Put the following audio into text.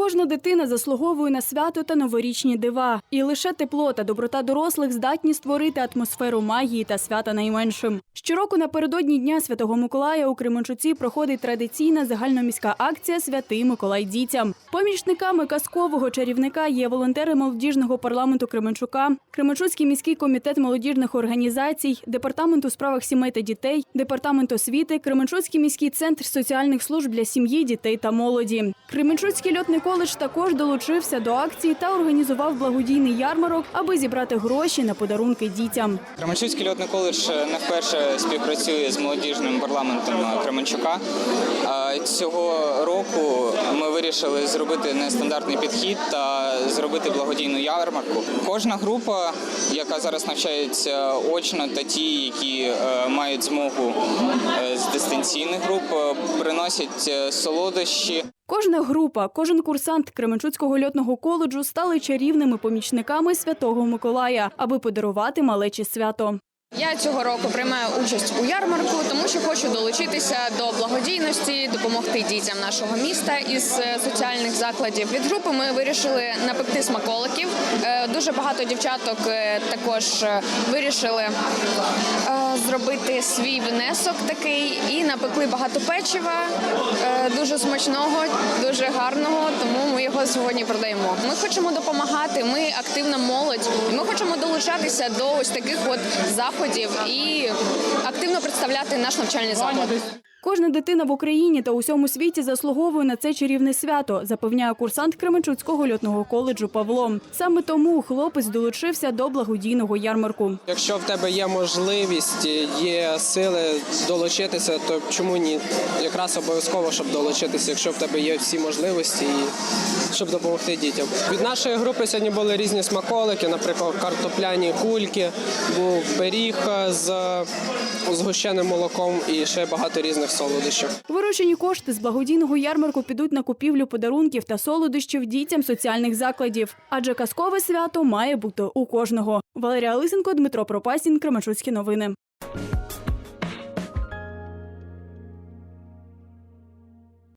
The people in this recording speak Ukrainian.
Кожна дитина заслуговує на свято та новорічні дива. І лише тепло та доброта дорослих здатні створити атмосферу магії та свята найменшим. Щороку напередодні Дня Святого Миколая у Кременчуці проходить традиційна загальноміська акція Святий Миколай дітям. Помічниками казкового чарівника є волонтери молодіжного парламенту Кременчука, Кременчуцький міський комітет молодіжних організацій, департамент у справах сімей та дітей, департамент освіти, Кременчуцький міський центр соціальних служб для сім'ї, дітей та молоді. Кременчуцький льотний коледж також долучився до акції та організував благодійний ярмарок, аби зібрати гроші на подарунки дітям. Кременчуцький льотний коледж не вперше співпрацює з молодіжним парламентом Кременчука. Цього року ми вирішили зробити нестандартний підхід та зробити благодійну ярмарку. Кожна група, яка зараз навчається очно, та ті, які е, мають змогу е, з дистанційних груп, е, приносять е, солодощі. Кожна група, кожен курсант Кременчуцького льотного коледжу стали чарівними помічниками Святого Миколая, аби подарувати малечі свято. Я цього року приймаю участь у ярмарку, тому що хочу долучитися до благодійності, допомогти дітям нашого міста із е, соціальних закладів. Від групи ми вирішили напекти смаколиків. Е, Дуже багато дівчаток е, також вирішили зробити свій внесок такий і напекли багато печива, дуже смачного, дуже гарного. Тому ми його сьогодні продаємо. Ми хочемо допомагати. Ми активна молодь. і Ми хочемо долучатися до ось таких от заходів і активно представляти наш навчальний заклад. Кожна дитина в Україні та усьому світі заслуговує на це чарівне свято, запевняє курсант Кременчуцького льотного коледжу Павло. Саме тому хлопець долучився до благодійного ярмарку. Якщо в тебе є можливість, є сили долучитися, то чому ні? Якраз обов'язково, щоб долучитися, якщо в тебе є всі можливості, щоб допомогти дітям. Від нашої групи сьогодні були різні смаколики, наприклад, картопляні кульки, був пиріг з згущеним молоком і ще багато різних солодощів. Виручені кошти з благодійного ярмарку підуть на купівлю подарунків та солодощів дітям соціальних закладів. Адже казкове свято має бути у кожного. Валерія Лисенко, Дмитро Пропасін, Кременчуцькі новини.